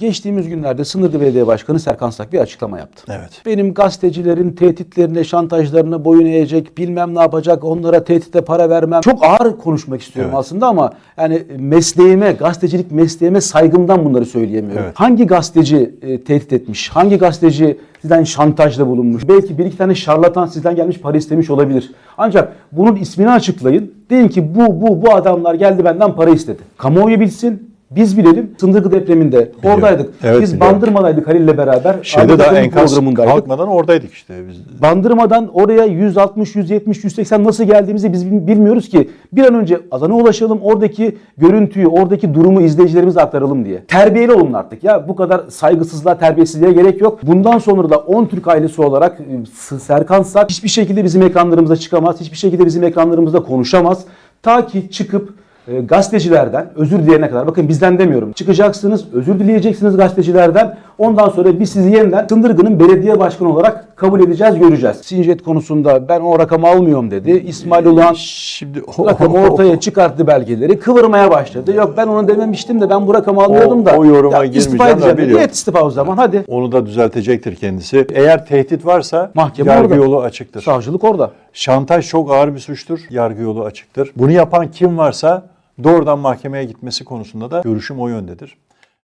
Geçtiğimiz günlerde Sınırlı Belediye Başkanı Serkan Sak bir açıklama yaptı. Evet. Benim gazetecilerin tehditlerine, şantajlarına boyun eğecek, bilmem ne yapacak, onlara tehditle para vermem. Çok ağır konuşmak istiyorum Evet. aslında ama yani mesleğime, gazetecilik mesleğime saygımdan bunları söyleyemiyorum. Evet. Hangi gazeteci e, tehdit etmiş? Hangi gazeteci sizden şantajda bulunmuş? Belki bir iki tane şarlatan sizden gelmiş para istemiş olabilir. Ancak bunun ismini açıklayın. Deyin ki bu, bu, bu adamlar geldi benden para istedi. Kamuoyu bilsin. Biz bilelim. Sındırgı depreminde oradaydık. Evet, Biz biliyorum. Bandırma'daydık Halil'le beraber. Şeyde Akın'ın enkaz kalkmadan oradaydık işte biz. Bandırmadan oraya 160, 170, 180 nasıl geldiğimizi biz bil- bilmiyoruz ki. Bir an önce Azan'a ulaşalım. Oradaki görüntüyü, oradaki durumu izleyicilerimize aktaralım diye. Terbiyeli olun artık ya. Bu kadar saygısızlığa, terbiyesizliğe gerek yok. Bundan sonra da 10 Türk ailesi olarak S- Serkan Sak hiçbir şekilde bizim ekranlarımıza çıkamaz. Hiçbir şekilde bizim ekranlarımızda konuşamaz. Ta ki çıkıp e, gazetecilerden özür dileyene kadar bakın bizden demiyorum. Çıkacaksınız, özür dileyeceksiniz gazetecilerden. Ondan sonra biz sizi yeniden Sındırgı'nın belediye başkanı olarak kabul edeceğiz, göreceğiz. Sinjet konusunda ben o rakamı almıyorum dedi. İsmail Ulan Şimdi o, rakamı ortaya çıkarttı belgeleri. Kıvırmaya başladı. Yok ben onu dememiştim de ben bu rakamı almıyordum da. o yoruma Ya istifa girmeyeceğim de edeceğim dedi. biliyorum. Et istifa o zaman hadi. onu da düzeltecektir kendisi. Eğer tehdit varsa Mahkeme yargı orada. yolu açıktır. Savcılık orada. Şantaj çok ağır bir suçtur. Yargı yolu açıktır. Bunu yapan kim varsa doğrudan mahkemeye gitmesi konusunda da görüşüm o yöndedir.